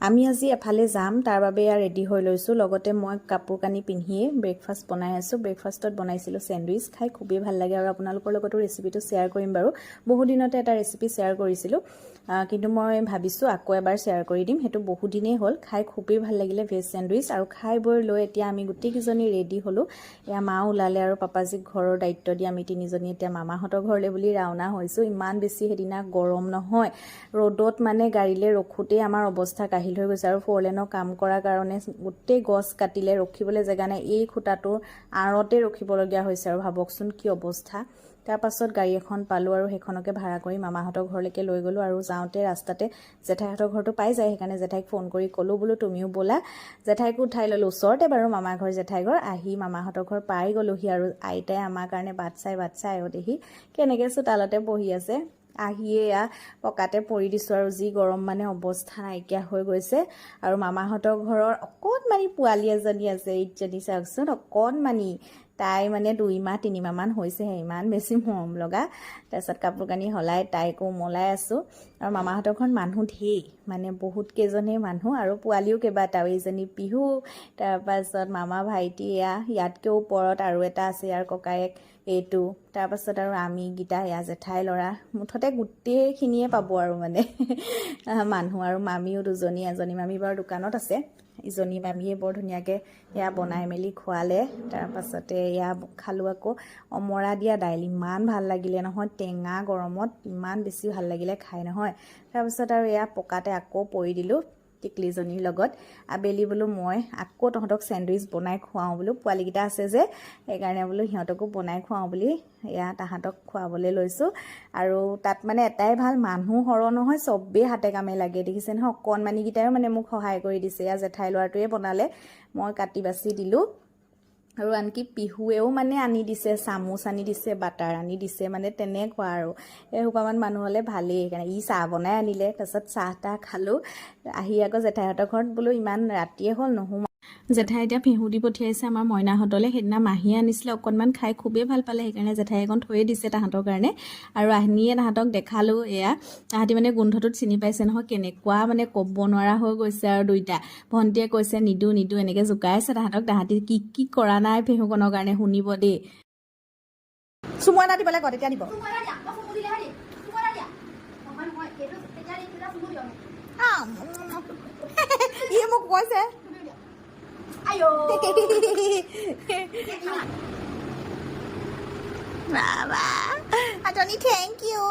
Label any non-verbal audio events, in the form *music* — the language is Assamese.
আমি আজি এফালে যাম তাৰ বাবে এয়া ৰেডি হৈ লৈছোঁ। লগতে মই কাপোৰ কানি পিন্ধিয়ে ব্ৰেকফাষ্ট বনাই আছোঁ। ব্ৰেকফাষ্টত বনাইছিলোঁ চেণ্ডউইচ খাই খুবেই ভাল লাগে আৰু আপোনালোকৰ লগতো ৰেচিপিটো শ্বেয়াৰ কৰিম বাৰু। বহু দিনতে এটা ৰেচিপি শ্বেয়াৰ কৰিছিলোঁ কিন্তু মই ভাবিছোঁ আকৌ এবাৰ শ্বেয়াৰ কৰি দিম। সেইটো বহু দিনেই হ'ল। খাই খুবেই ভাল লাগিলে ভেজ চেণ্ডউইচ আৰু খাই বৈ লৈ এতিয়া আমি গোটেইকেইজনী ৰেডি হ'লোঁ। এয়া মা ওলালে আৰু পাপাজীক ঘৰৰ দায়িত্ব দি আমি তিনিজনী এতিয়া মামাহঁতৰ ঘৰলৈ বুলি ৰাওনা হৈছোঁ। ইমান বেছি সেইদিনা গৰম নহয়। ৰ'দত মানে গাড়ীলৈ ৰখোতেই আমাৰ অৱস্থা কাহিল হৈ গৈছে আৰু ফ'ৰলেনৰ কাম কৰাৰ কাৰণে গোটেই গছ কাটিলে ৰখিবলৈ জেগা নাই এই খুঁটাটোৰ আঁৰতে ৰখিবলগীয়া হৈছে আৰু ভাবকচোন কি অৱস্থা। তাৰপাছত গাড়ী এখন পালোঁ আৰু সেইখনকে ভাড়া কৰি মামাহঁতৰ ঘৰলৈকে লৈ গ'লোঁ আৰু যাওঁতে ৰাস্তাতে জেঠাইহঁতৰ ঘৰটো পাই যায় সেইকাৰণে জেঠাইক ফোন কৰি ক'লোঁ বোলো তুমিও ব'লা। জেঠাইকো উঠাই ল'লোঁ ওচৰতে বাৰু মামাৰ ঘৰ জেঠাই ঘৰ। আহি মামাহঁতৰ ঘৰ পাই গ'লোহি আৰু আইতাই আমাৰ কাৰণে বাট চাই বাট চাই আয়তেহি কেনেকৈ চোতালতে বহি আছে। আহিয়ে এয়া পকাতে পৰি দিছোঁ আৰু যি গৰম মানে অৱস্থা নাইকিয়া হৈ গৈছে। আৰু মামাহঁতৰ ঘৰৰ অকণমানি পোৱালি এজনী আছে ইজনী চাওকচোন অকণমানি। তাই মানে দুই মাহ তিনিমাহমান হৈছেহে ইমান বেছি মৰম লগা। তাৰপিছত কাপোৰ কানি সলাই তাইকো উমলাই আছোঁ। আৰু মামাহঁতৰ ঘৰত মানুহ ঢেৰ মানে বহুত কেইজনেই মানুহ আৰু পোৱালিও কেইবাটাও এইজনী পিহু তাৰপাছত মামা ভাইটি এয়া ইয়াতকৈ ওপৰত আৰু এটা আছে ইয়াৰ ককায়েক এইটো। তাৰপাছত আৰু আমি গীতা এয়া জেঠাই ল'ৰা মুঠতে গোটেইখিনিয়ে পাব আৰু মানে। *laughs* মানুহ আৰু মামীও দুজনী এজনী মামী বাৰু দোকানত আছে। ইজনী মামীয়ে বৰ ধুনীয়াকৈ এয়া বনাই মেলি খোৱালে তাৰপাছতে এয়া খালোঁ আকৌ। অমৰা দিয়া দাইল ইমান ভাল লাগিলে নহয় টেঙা গৰমত ইমান বেছি ভাল লাগিলে খাই নহয়। তাৰপিছত আৰু এয়া পকাতে আকৌ পৰি দিলোঁ টিকলিজনীৰ লগত। আবেলি বোলো মই আকৌ তহঁতক চেণ্ডউইচ বনাই খুৱাওঁ বোলো পোৱালিকেইটা আছে যে সেইকাৰণে বোলো সিহঁতকো বনাই খুৱাওঁ বুলি এয়া তাহাঁতক খুৱাবলৈ লৈছোঁ। আৰু তাত মানে এটাই ভাল মানুহ সৰহ নহয় চবেই হাতে কামে লাগে দেখিছে নহয়? অকণমানিকেইটাইও মানে মোক সহায় কৰি দিছে। এয়া জেঠাই ল'ৰাটোৱে বনালে মই কাটি বাচি দিলোঁ। আৰু আনকি পিহুৱেও মানে আনি দিছে চামুচ আনি দিছে বাটাৰ আনি দিছে মানে তেনেকুৱা আৰু। এসোপামান মানুহ হ'লে ভালেই সেইকাৰণে। ই চাহ বনাই আনিলে তাৰপিছত চাহ তাহ খালোঁ। আহি আকৌ জেঠাইহঁতৰ ঘৰত বোলো ইমান ৰাতিয়ে হ'ল নোসোমা জেঠাই এতিয়া ফেহু দি পঠিয়াইছে আমাৰ মইনাহঁতলৈ। সেইদিনা মাহীয়ে আনিছিলে অকণমান খাই খুবেই ভাল পালে। সেইকাৰণে জেঠাই এখন থৈয়ে দিছে তাহাঁতৰ কাৰণে। আৰু আনিয়ে তাহাঁতক দেখালোঁ এয়া তাহাঁতি মানে গোন্ধটোত চিনি পাইছে নহয় কেনেকুৱা মানে ক'ব নোৱাৰা হৈ গৈছে আৰু দুইটা। ভণ্টিয়ে কৈছে নিদো নিদো এনেকৈ জোকাই আছে তাহাঁতক। তাহাঁতি কি কি কৰা নাই ফেহুকণৰ কাৰণে শুনিব দেই। চুমুৱা এটা দিবলৈ কয় তেতিয়া দিব মোক কৈছে আয়ো বাবা আটনি থ্যাংক ইউ